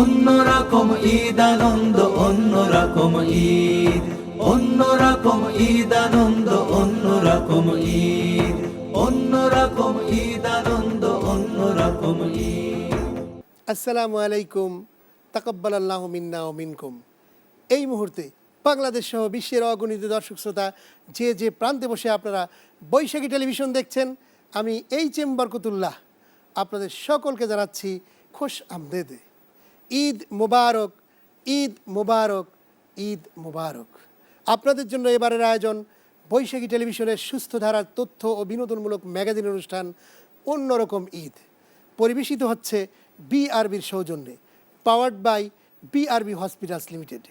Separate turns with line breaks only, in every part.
অন্যরকম ঈদ আনন্দ অন্যরকম ঈদ। অন্যরকম ঈদ আনন্দ অন্যরকম ঈদ। অন্যরকম ঈদ আনন্দ অন্যরকম ঈদ।
আসসালামু আলাইকুম। তাকব্বাল আল্লাহ মিন্না ও মিনকুম। এই মুহূর্তে বাংলাদেশ সহ বিশ্বের অগণিত দর্শক শ্রোতা যে যে প্রান্তে বসে আপনারা বৈশাখী টেলিভিশন দেখছেন, আমি এই চেম্বার কুতুল্লাহ আপনাদের সকলকে জানাচ্ছি খুশ আমদেদে। ঈদ মোবারক ঈদ মোবারক ঈদ মোবারক। আপনাদের জন্য এবারের আয়োজন বৈশাখী টেলিভিশনের সুস্থ ধারার তথ্য ও বিনোদনমূলক ম্যাগাজিন অনুষ্ঠান অন্যরকম ঈদ। পরিবেশিত হচ্ছে বিআরবির সৌজন্যে, powered by BRB hospitals limited.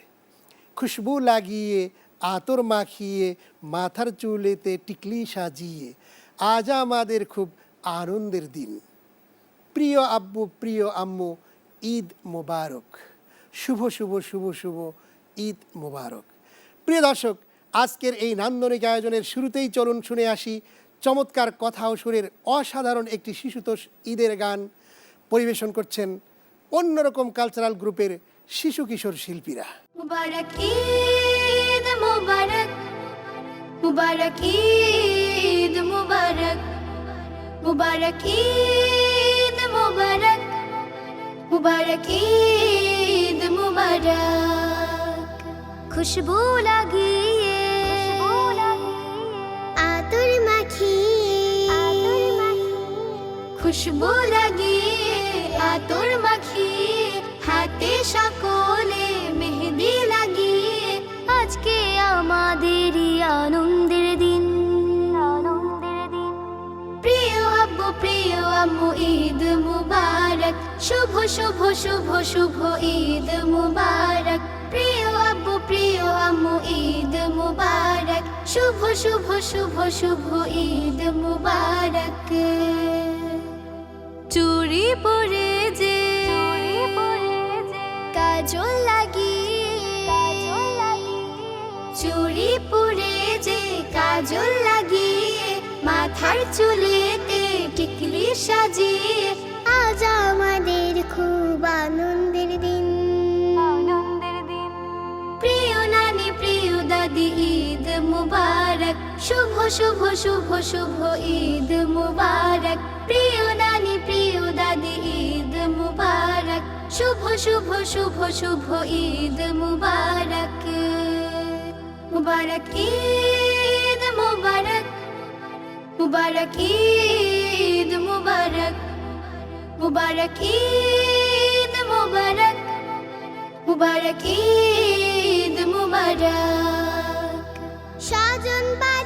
খুশবু লাগিয়ে, আতর মাখিয়ে, মাথার চুলেতে টিকলি সাজিয়ে, আজ আমাদের খুব আনন্দের দিন। প্রিয় আব্বু, প্রিয় আম্মু ঈদ মোবারক। শুভ শুভ শুভ শুভ ঈদ মোবারক। প্রিয় দর্শক, আজকের এই নান্দনিক আয়োজনের শুরুতেই চলুন শুনে আসি চমৎকার কথা ও সুরের অসাধারণ একটি শিশুতোষ ঈদের গান। পরিবেশন করছেন অন্যরকম কালচারাল গ্রুপের শিশু কিশোর শিল্পীরা।
মুবারক। মুবারক ঈদ মুবারক খুশবু লাগিয়ে আতর মাখিয়ে খুশবু লাগিয়ে আতর মাখিয়ে হাতে সকলে মেহেদি লাগিয়ে আজকে আমাদেরই আনন্দের দিন আনন্দের দিন প্রিয় আব্বু প্রিয় আম্মু ঈদ মুবারক শুভ শুভ শুভ শুভ ঈদ মুবারক। প্রিয় আব্বু, প্রিয় আম্মু, ঈদ মুবারক। শুভ শুভ শুভ শুভ ঈদ মুবারক। চুরি পরে যে কাজল লাগিয়ে। চুরি পরে যে, কাজল লাগিয়ে, মাথার চুলেতে টিকলি সাজিয়ে আমাদের খুব আনন্দের দিন। আনন্দের দিন। প্রিয় নানি প্রিয় দাদি ঈদ মুবারক। শুভ শুভ শুভ শুভ ঈদ মুবারক। প্রিয় নানি প্রিয় দাদি ঈদ মুবারক। শুভ শুভ শুভ শুভ ঈদ মুবারক। মুবারক ঈদ মুবারক। মুবারক ঈদ মুবারক। মুবারক ঈদ মুবারক। মুবারক ঈদ মুবারক। সাজন বাড়ি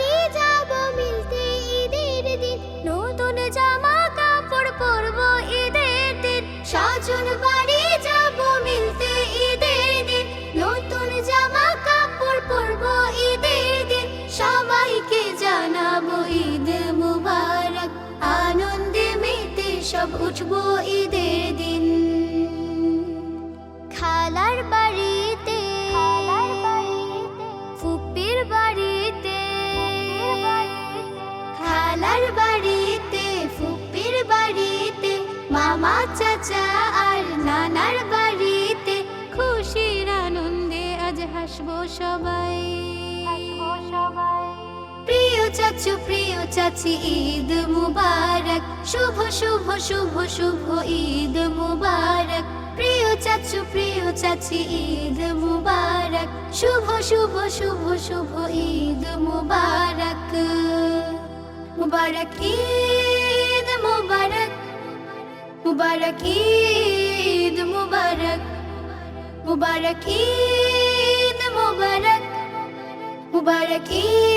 সব উঠবো ঈদের দিন। খালার বাড়িতে ফুপির বাড়িতে খালার বাড়িতে ফুপির বাড়িতে মামা চাচা আর নানার বাড়িতে খুশির আনন্দে আজ হাসবো সবাই। চাচু, প্রিয় চাচি, ঈদ মুবারক। শুভ শুভ শুভ শুভ ঈদ মুবারক। প্রিয় চাচু, প্রিয় চাচি, ঈদ মুবারক। শুভ শুভ শুভ শুভ ঈদ মুবারক। মুবারক ঈদ মুবারক। মুবারক ঈদ মুবারক। মুবারক ঈদ মুবারক। মুবারক ঈদ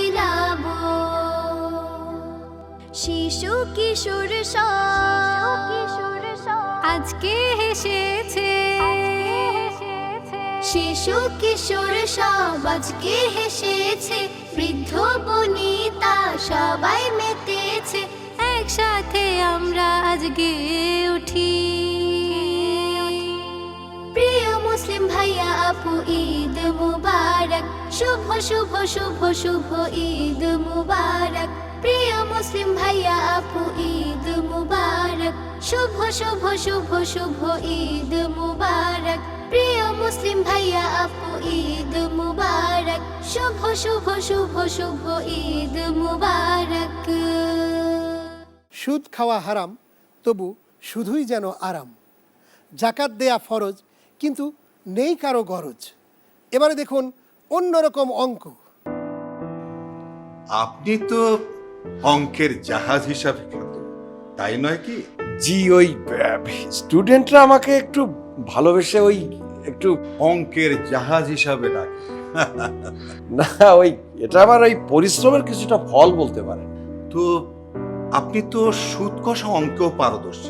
শিশু কিশোর সব। আজকে হেসেছে। শিশু কিশোর সব আজকে হেসেছে। বৃদ্ধ বনিতা সবাই মেতেছে। একসাথে আমরা আজকে উঠি। প্রিয় মুসলিম ভাইয়া, আপু, ঈদ মুবারক। শুভ শুভ শুভ শুভ ঈদ মুবারক। মুসলিম ভাইয়া আপু ঈদ মুবারক। শুভ শুভ শুভ শুভ ঈদ মুবারক। প্রিয় মুসলিম ভাইয়া আপু ঈদ মুবারক। শুভ শুভ শুভ শুভ ঈদ মুবারক।
সুদ খাওয়া হারাম তবু শুধুই যেন আরাম। জাকাত দেয়া ফরজ কিন্তু নেই কারও গরজ। এবারে দেখুন অন্যরকম অঙ্ক।
আপনি তো অঙ্কের জাহাজ হিসাবে খ্যাত তাই নয় কি?
জি ওই স্টুডেন্টরা আমাকে একটু ভালোবেসে ওই একটু
অঙ্কের জাহাজ হিসাবে ডাকে।
না ওই এটা আবার ওই পরিশ্রমের কিছুটা ফল বলতে পারেন।
তো আপনি তো সুদ কষা অঙ্কেও পারদর্শী।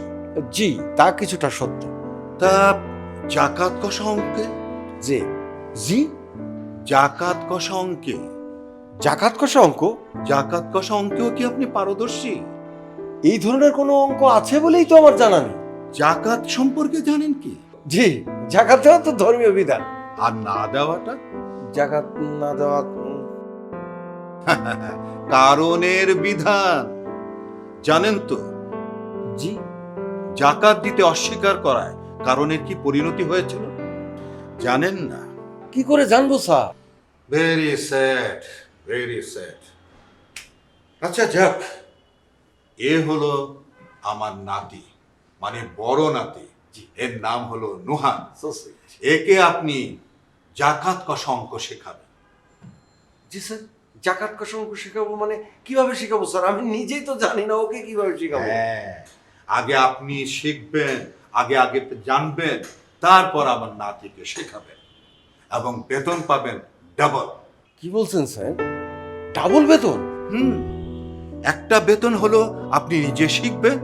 জি তা কিছুটা সত্য।
তা জাকাত কষা অঙ্কে?
যে জি?
জাকাত কষা অঙ্কে?
জাকাত কষা অঙ্ক?
জাকাত কষা অঙ্কেও কি আপনি পারদর্শী?
এই ধরনের কোনো অঙ্ক আছে বলেই তো আমার জানা নেই।
জাকাত সম্পর্কে জানেন কি?
জি জাকাত দেওয়া তো ধর্মীয় বিধান।
আর না দেওয়াটা?
জাকাত না দেওয়া
কারণের বিধান। জানেন তো?
জি।
জাকাত দিতে অস্বীকার করায় কারণের কি পরিণতি হয়েছিল? জানেন না?
কি করে জানব sir?
Very sad very sad আচ্ছা যাক। এ হলো আমার নাতি মানে বড় নাতি। এর নাম হলো নুহান। একে আপনি জাকাত কষা অঙ্ক শেখাবেন।
জি স্যার জাকাত কষা অঙ্ক শেখাবো মানে কীভাবে শেখাবো স্যার? আমি নিজেই তো জানি না ওকে কীভাবে শেখাবো।
হ্যাঁ আগে আপনি শিখবেন আগে আগে জানবেন তারপর আমার নাতিকে শেখাবেন। এবং বেতন পাবেন ডাবল
কি বলছেন স্যার? ডাবল বেতন?
হুম। একটা বেতন হলো আপনি নিজে শিখবেন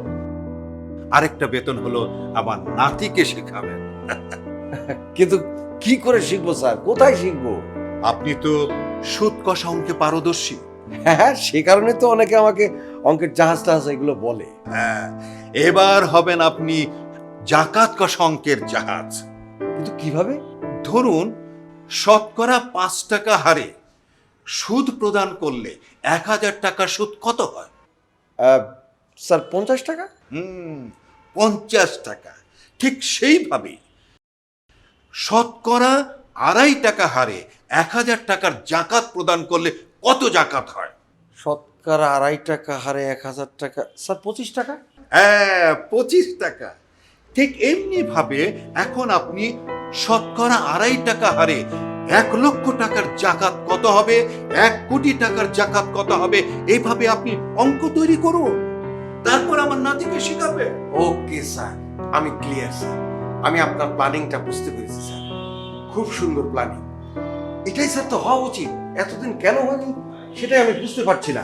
আরেকটা বেতন হলো আমার নাতিকে শেখাবেন।
কিন্তু কি করে শিখব স্যার? কোথায় শিখব?
আপনি তো সুদ কষা অঙ্কে পারদর্শী।
হ্যাঁ সে কারণে তো অনেকে আমাকে অঙ্কের জাহাজ টাহাজ এগুলো বলে।
হ্যাঁ এবার হবেন আপনি জাকাত কষা অঙ্কের জাহাজ।
কিন্তু কীভাবে?
ধরুন শতকরা পাঁচ টাকা হারে সুদ প্রদান করলে এক হাজার টাকার সুদ কত হয়?
স্যার পঞ্চাশ টাকা?
হুম পঞ্চাশ টাকা। ঠিক সেইভাবেই শতকরা আড়াই টাকা হারে এক হাজার টাকার জাকাত প্রদান করলে কত জাকাত হয়?
শতকরা আড়াই টাকা হারে এক হাজার টাকা। স্যার পঁচিশ টাকা?
হ্যাঁ পঁচিশ টাকা। ঠিক এমনি ভাবে এখন আপনি শতকরা আড়াই টাকা হারে এক লক্ষ টাকার জাকাত কত হবে? এক কোটি টাকার জাকাত কত হবে? এইভাবে আপনি অঙ্ক তৈরি করুন। তারপর আমার নাতিকে শেখাবে।
Okay, sir. আমি ক্লিয়ার, স্যার। আমি আপনার প্ল্যানিংটা বুঝতে পেরেছি, স্যার। খুব সুন্দর প্ল্যানিং। এটাই, স্যার, তো হওয়া উচিত। এতদিন কেন হয়নি? সেটাই আমি বুঝতে পারছি না।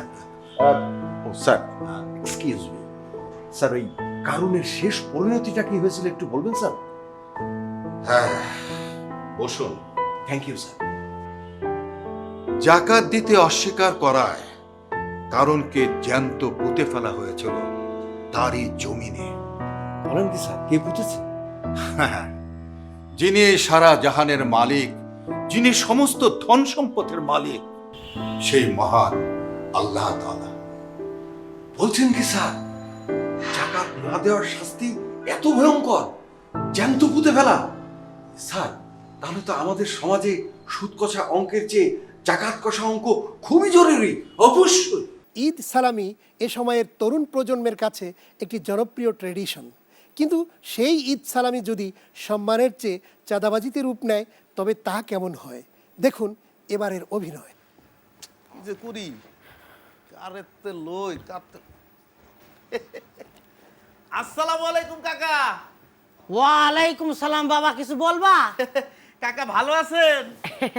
ও, স্যার এক্সকিউজ মি স্যার, ওই কারণের শেষ পরিণতিটা কি হয়েছিল একটু বলবেন, স্যার?
হ্যাঁ বসুন।
থ্যাংক ইউ স্যার
জাকাত দিতে অস্বীকার করায় কারণকে জ্যান্ত পুঁতে ফেলা হয়েছিল তারই জমিনে।
বলেন কি স্যার? কে
হ্যাঁ, যিনি সারা জাহানের মালিক যিনি সমস্ত ধন সম্পদের মালিক সেই মহান আল্লাহ তাআলা।
বলছেন কি স্যার জাকাত না দেওয়ার শাস্তি এত ভয়ঙ্কর জ্যান্ত পুঁতে ফেলা। স্যার তাহলে তো আমাদের সমাজে সুদ কষা অঙ্কের চেয়ে জাকাত কষা অঙ্ক খুবই জরুরি অবশ্যই।
ঈদ সালামি এ সময়ের তরুণ প্রজন্মের কাছে একটি জনপ্রিয় ট্রেডিশন। কিন্তু সেই ঈদ সালামি যদি সম্মানের চেয়ে চাঁদাবাজিতে রূপ নেয় তবে তা কেমন হয়? দেখুন এবারের অভিনয়।
যে করি? কারেতে লই কাতে আসসালামু আলাইকুম কাকা।
ওয়ালাইকুম সালাম বাবা কিছু বলবা?
কাকা ভালো আছেন?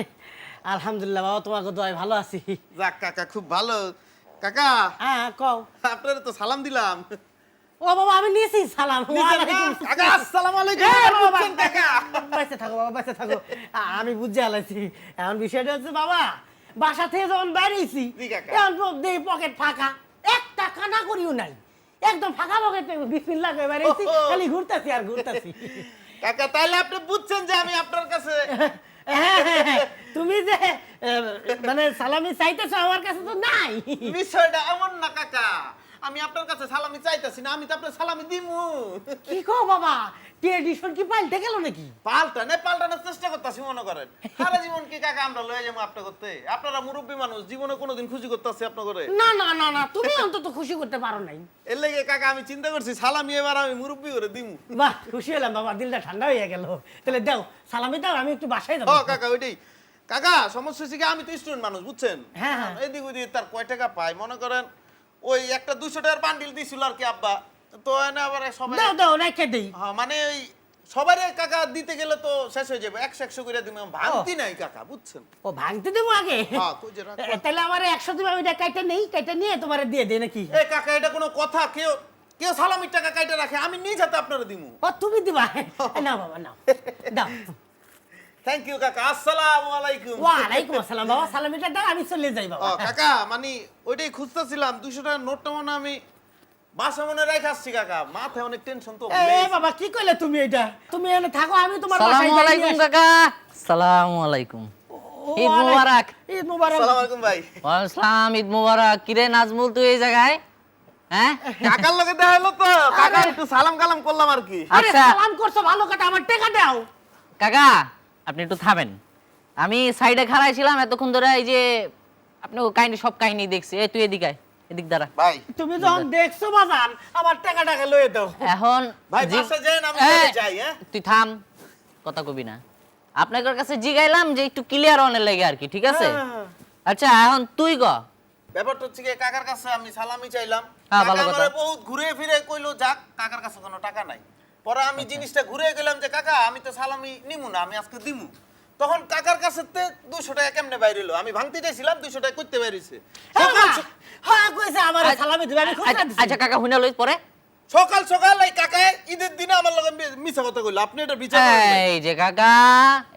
আলহামদুলিল্লাহ বাবা তোমাকে দোয়াই ভালো আছি।
যাক কাকা খুব ভালো। কাকা
হ্যাঁ কও।
আপনার তো সালাম দিলাম।
ও বাবা আমি নিয়েছি সালাম।
কাকা আসসালামু আলাইকুম।
বাবা,
কাকা?
বেঁচে থাকো বাবা বেঁচে থাকো। আমি বুঝতে আলাইছি। এখন বিষয়টা হচ্ছে বাবা বাসা থেকে যখন বেরিয়েছি। এখন দেই পকেট ফাঁকা। একটা কানা করিও নাই। একদম ফাঁকা পকেট বিসমিল্লাহ করে বেরিয়েছি। খালি ঘুরতেছি আর ঘুরতেছি।
কাকা তাহলে আপনি বুঝছেন যে আমি আপনার কাছে
হ্যাঁ, হ্যাঁ, হ্যাঁ। তুমি যে মানে সালামি চাইতেছো আমার কাছে তো নাই
বিষয়টা এমন না কাকা আমি আপনার কাছে সালামি চাইতাছি না আমি তো আপনার সালামি দিমু।
কি কো বাবা? ট্রেডিশন কি পাল্টে গেল নাকি?
পাল্টানে পাল্টানোর চেষ্টা করতেছি মনে করেন। সারা জীবন কি কাকা আমরা লয়ে যাব আপনি করতে? আপনারা মুরব্বী মানুষ জীবনে কোনোদিন খুশি করতেছি আপনার করে
না না না না তুমি অন্তত খুশি করতে পারো নাই।
এর লেগে কাকা আমি চিন্তা করছি সালামি এবার আমি মুরব্বী করে দিমু।
বাহ খুশি হলাম বাবা দিলটা ঠান্ডা হয়ে গেল। তাহলে দাও সালামি দাও আমি একটু বাসায় যাব।
কাকা ওইটাই। কাকা সমস্যা হচ্ছে কি আমি তো স্টুডেন্ট মানুষ বুঝছেন?
হ্যাঁ, হ্যাঁ।
এদিক ওদিক তার কয় টাকা পায় মনে করেন ওই একটা দুশো টাকার বান্ডিল দিছিল আর কি আব্বা। তো এনে আবার সবাই
দাও দাও রেখে দেই।
হ্যাঁ মানে ওই সবারই কাকা দিতে গেলে তো শেষ হয়ে যাবে। একশো একশো করে দিবে। ভাঙতি নাই কাকা বুঝছেন?
ও ভাঙতে দেবো আগে?
হ্যাঁ,
তাহলে আমার একশো দিবে আমি এটা কাইটা নেই কাইটা নিয়ে তোমার দিয়ে দে নাকি?
এ কাকা এটা কোনো কথা? কেউ কেউ সালামির টাকা কাইটে রাখে আমি নিজ হাতে আপনারা দিমু।
ও তুমি দিবা। না বাবা নাও। দাও।
থ্যাংক ইউ কাকা। আসসালামু আলাইকুম।
ওয়ালাইকুম আসসালাম বাবা সালামিটা দাও আমি চলে যাই
ও
বাবা
কাকা মানে ওইটাই খুঁজতেছিলাম দুশো টাকার নোটটা মনে আমি বাসা মনে রেখে আসছি কাকা। মাথায় অনেক টেনশন তো।
এ বাবা কি কইলে তুমি এটা? তুমি এনে থাকো আমি তোমার বাসায়
সালামু
যাই
আলাইকুম কাকা। সালামু আলাইকুম। ঈদ মুবারক।
ঈদ মুবারক।
আসসালামু আলাইকুম ভাই।
আসসালাম ঈদ মুবারক। কিরে নাজমুল তুই এই জায়গায়? হ্যাঁ?
কাকার লগে দেখা হলো তো। কাকা একটু সালাম কালাম করলাম আর কি।
আরে
আচ্ছা।
সালাম করছ ভালো কথা আমার টাকা দাও।
কাকা আপনি একটু থামেন। আমি সাইডে খাড়াই ছিলাম এতক্ষণ ধরে এই যে আপনি ও কাহিনী সব কাহিনী দেখছি। এই তুই এদিকে আয়, এদিক দ্বারা
ভাই।
তুমি যখন দেখছ বাজান আমার টাকা টাকা লয়ে দাও।
এখন
ভাই
জি-
বাসা যাই আমি
এই,
চলে যাই হ্যাঁ?
তুই থাম কথা কবি না। আপনাদের কাছে জিগাইলাম যে একটু ক্লিয়ার অনের লাগে আর কি ঠিক আছে?
হ্যাঁ।
আচ্ছা এখন তুই গ
ব্যাপারটা হচ্ছে কি কাকার কাছে আমি সালামি চাইলাম।
হ্যাঁ, ভালো কথা।
আমারে বহুত ঘুরে ফিরে কইলো যাক কাকার কাছে কোনো টাকা নাই। পরে আমি
আচ্ছা।
জিনিসটা ঘুরে গেলাম যে কাকা আমি তো সালামি নিমু না আমি আজকে দিমু। তখন কাকার কাছে দুশো টাকা কেমনে বাইরে এলো আমি ভাঙতে চাইছিলাম দুশো টাকা করতে বাইরেছে।
হ্যাঁ কইছে আমার সালামি দিবে আমি খুশি
আচ্ছা, আচ্ছা কাকা হুইনা লই পরে।
সকাল সকাল এই কাকা ঈদের দিনে আমার লগে মিছা কথা কইলো। আপনি এটা বিচার
এই যে কাকা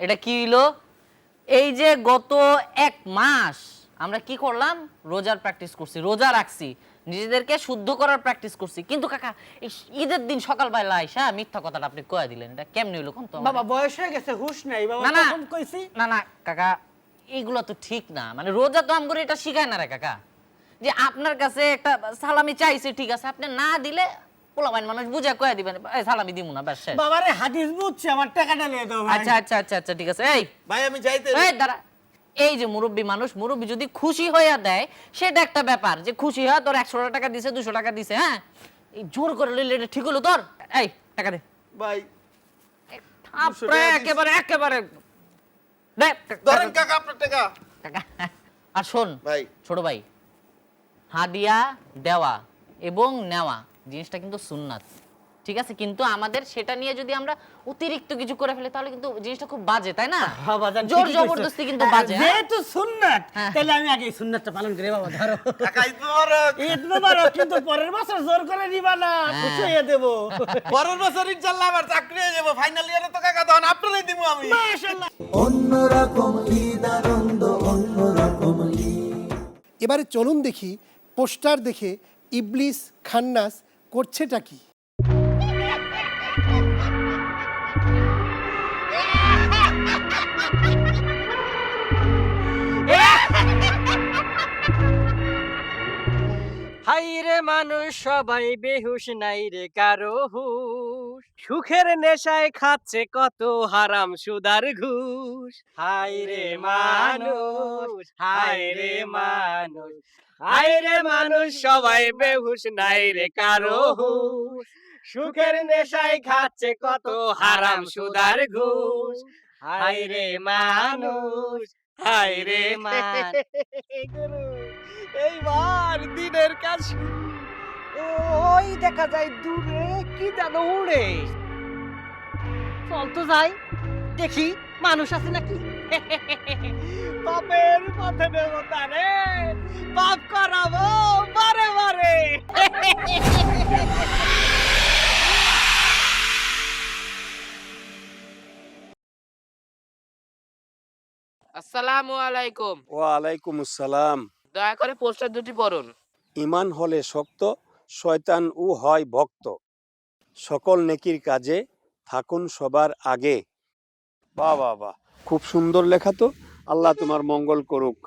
এটা কি হইল? এই যে গত এক মাস আমরা কি করলাম? রোজার প্র্যাকটিস করছি রোজা রাখছি। নিজেদেরকে শুদ্ধ করার প্র্যাকটিস করছি। কিন্তু কাকা ঈদের দিন সকালবেলা আইসা মিথ্যা কথাটা আপনি কয়ে দিলেন? এটা কেমনে কোন তো?
বাবা বয়স হয়ে গেছে হুশ নাই। বাবা
না
কইছি?
না না কাকা এইগুলো তো ঠিক না। মানে রোজা তো আমগরে এটা শিখায় না রে কাকা। যে আপনার কাছে একটা সালামি চাইছে ঠিক আছে আপনি না দিলে পোলাবাইন মানুষ বুঝে কয়ে দিবেন এই সালামি দিমু না ব্যাস শেষ।
বাবারে হাদিস বুঝছে আমার টাকাটা নিয়ে দাও ভাই।
আচ্ছা আচ্ছা আচ্ছা আচ্ছা ঠিক আছে এই।
ভাই আমি যাইতে
এই দাঁড়া। এই যে মুরব্বী মানুষ মুরব্বী যদি খুশি হইয়া দেয় সেটা একটা ব্যাপার যে খুশি হয় তোর একশো টাকা দিছে দুশো টাকা দিছে হ্যাঁ? এই জোর করে লইলে এটা ঠিক হলো তোর? এই টাকা দে।
ভাই
থাপড়ে একেবারে একেবারে। দে।
ধরেন কাকা আপনার টাকা।
টাকা। আর শোন
ভাই।
ছোট ভাই হাদিয়া দেওয়া এবং নেওয়া জিনিসটা কিন্তু সুন্নাত। ঠিক আছে? কিন্তু আমাদের সেটা নিয়ে যদি আমরা অতিরিক্ত কিছু করে ফেলে তাহলে কিন্তু জিনিসটা খুব বাজে তাই না?
হ্যাঁ,
জোর জবরদস্তি কিন্তু বাজে হ্যাঁ?
যেহেতু সুন্নাত
হ্যাঁ।
তাহলে আমি আগে সুন্নাতটা পালন করি বাবা ধরো।
কাকা ঈদ মোবারক।
ঈদ মোবারক কিন্তু পরের বছর জোর করে নিবা না। খুশি হয়ে দেবো।
পরের বছর ইনশাল্লাহ আমার চাকরি হয়ে যাব ফাইনাল ইয়ারে তো কাকা তখন আপনারাই দিব আমি।
মাশাআল্লাহ।
অন্যরকম ঈদ আনন্দ অন্যরকম ঈদ।
এবারে চলুন দেখি পোস্টার দেখে ইবলিস খান্নাস করছেটা কি?
হাই রে মানুষ সবাই বেহুশ নাই রে কারও হুশ। সুখের নেশায় খাচ্ছে কত হারাম সুদার ঘুষ। হাই রে মানুষ হাই রে মানুষ। হাই রে মানুষ সবাই বেহুশ নাই রে কারও হুশ। সুখের নেশায় খাচ্ছে কত হারাম সুদার ঘুষ। হাই রে মানুষ হাই রে মান গুরু। এইবার দিনের কাজ ওই দেখা যায় দূরে কি যেন উড়ে। চল তো যাই দেখি মানুষ আছে নাকি? পাপের পথে দেবতা রে পাপ করাবো বারে বারে।
আসসালামু আলাইকুম।
ওয়া আলাইকুম আসসালাম।
দয়া করে পোস্টার দুটি পড়ুন।
ইমান হলে শক্ত, শয়তান ও হয় ভক্ত। সকল নেকির কাজে থাকুন সবার আগে। বাহ বাহ বাহ। খুব সুন্দর লেখা তো। আল্লাহ তোমার মঙ্গল করুক।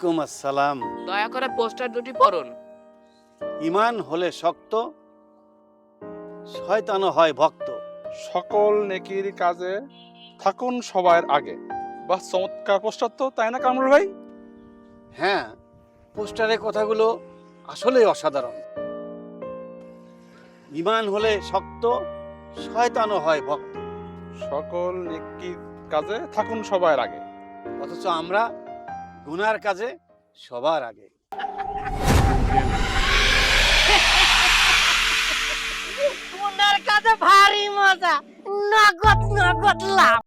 ওয়ালাইকুম আসসালাম।
দয়া করে পোস্টার দুটি পড়ুন।
ইমান হলে শক্ত শয়তানও হয় ভক্ত।
সকল নেকির কাজে থাকুন সবার আগে। বা চমৎকার পোস্টার তো তাই না কামরুল ভাই?
হ্যাঁ পোস্টারের কথাগুলো আসলেই অসাধারণ। ইমান হলে শক্ত শয়তানও হয় ভক্ত।
সকল নেকির কাজে থাকুন সবার আগে।
অথচ আমরা গুনার কাজে সবার আগে।
ভারী মজা। নগদ নগদ লাভ।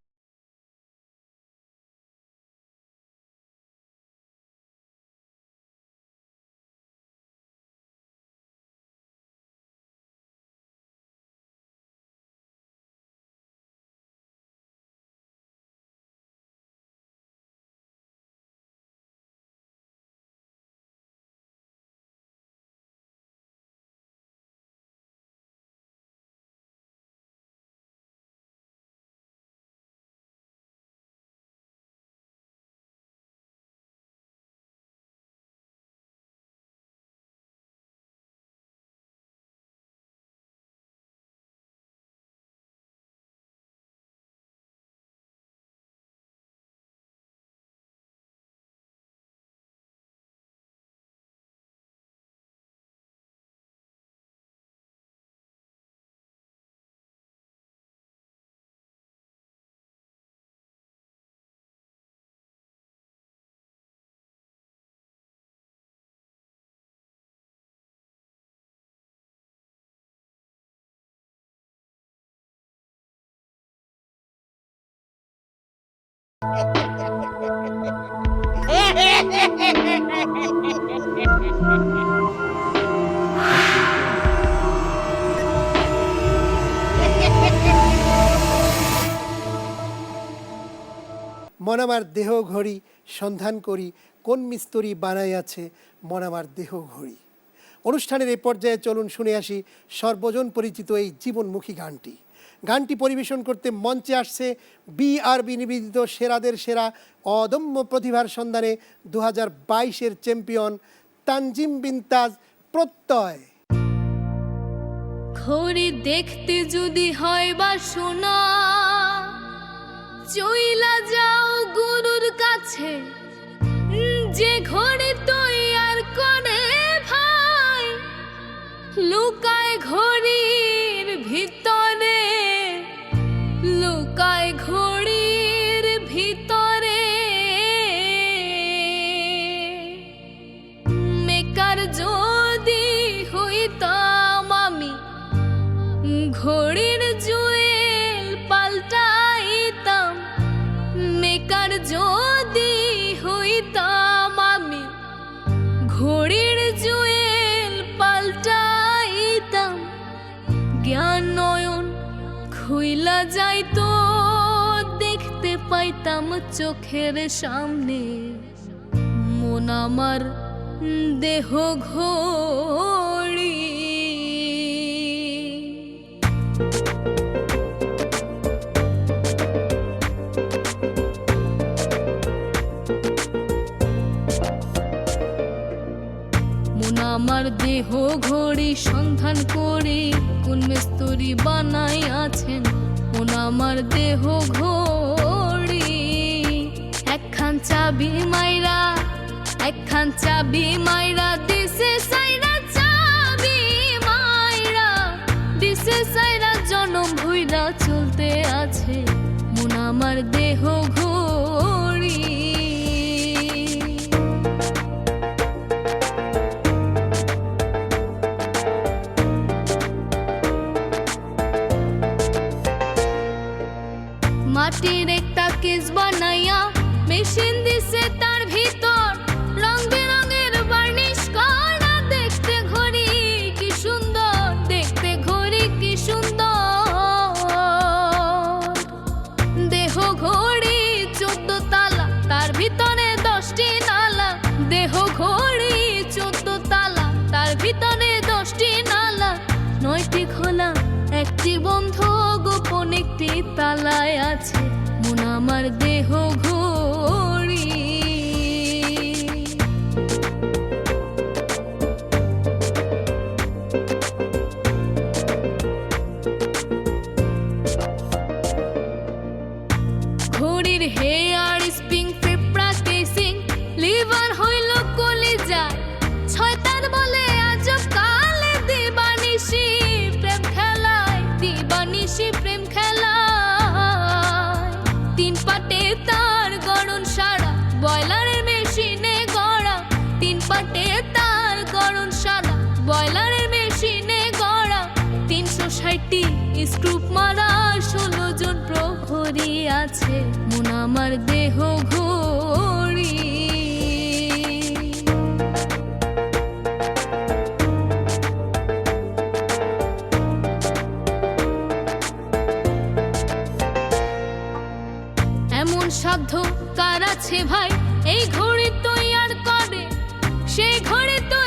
মন আমার দেহ ঘড়ি, সন্ধান করি, কোন মিস্তরি বানাইয়াছে মন আমার দেহ ঘড়ি। অনুষ্ঠানের এই পর্যায়ে চলুন শুনে আসি সর্বজন পরিচিত এই জীবনমুখী গানটি। গানটি পরিবেশন করতে মঞ্চে আসছে বিআরবি নিবেদিত সেরাদের সেরা অদম্য প্রতিভার সন্ধানে দু হাজার বাইশের চ্যাম্পিয়ন তানজিম বিনতাজ প্রত্যয়।
ঘড়ি দেখতে যদি হয় বা শোনা চইলা যাও গুরুর কাছে। যে ঘড়ি ঘড়ির জুয়েল পাল্টাইতাম, মেকার যদি হইতাম আমি, ঘড়ির জুয়েল পাল্টাইতাম, জ্ঞান নয়ন খুইলা যাইতো, দেখতে পাইতাম চোখের সামনে, মন আমার দেহ ঘড়ি আমার দেহ ঘড়ি সন্ধান করে কোন মিস্তরি বানাই আছেন। মন আমার দেহ ঘড়ি। একখান চাবি মাইরা, একখান চাবি মাইরা দিছে সাইরা চাবি মাইরা দিছে সাইরা জনম ভুইরা চলতে আছে। মন আমার দেহ ঘড়ি नया मिशिंदी से ता আমার দেহ ঘড়ি ঘড়ির হেয়ার এমন সাধ্য কার আছে ভাই? এই ঘড়ি তৈয়ার করে সেই ঘড়ি তৈয়ার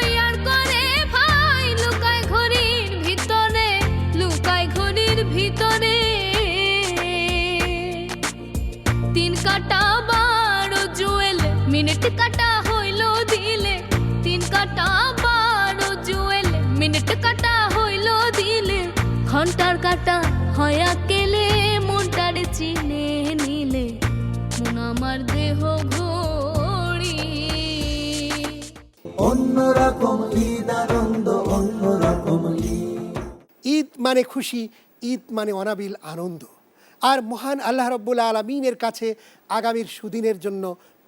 কাটা হইল দিলে তিন কাটা বারো জুয়েল। মিনিট কাটা হইল দিলে ঘণ্টার কাটা হয়া কেলে মনটারে চিনে নিলে মন আমার দেহ ঘড়ি।
অন্যরকম ঈদ আনন্দ অন্যরকম ঈদ
ঈদ মানে খুশি ঈদ মানে অনাবিল আনন্দ। আর মহান আল্লাহ রব্বুল আলমিনের কাছে আগামীর সুদিনের জন্য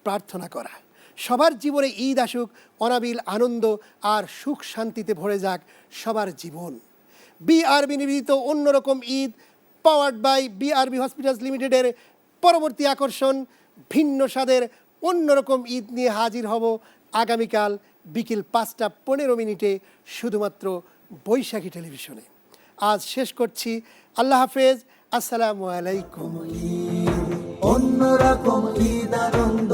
প্রার্থনা করা। সবার জীবনে ঈদ আসুক, অনাবিল আনন্দ আর সুখ শান্তিতে ভরে যাক সবার জীবন। বিআরবি নিবেদিত অন্যরকম Eid powered by BRB hospitals লিমিটেডের পরবর্তী আকর্ষণ, ভিন্ন স্বাদের অন্যরকম ঈদ নিয়ে হাজির হব আগামীকাল বিকেল পাঁচটা পনেরো মিনিটে শুধুমাত্র বৈশাখী টেলিভিশনে। আজ শেষ করছি। আল্লাহ হাফেজ। আসসালামু আলাইকুম।
অন্যরকম ঈদ আনন্দ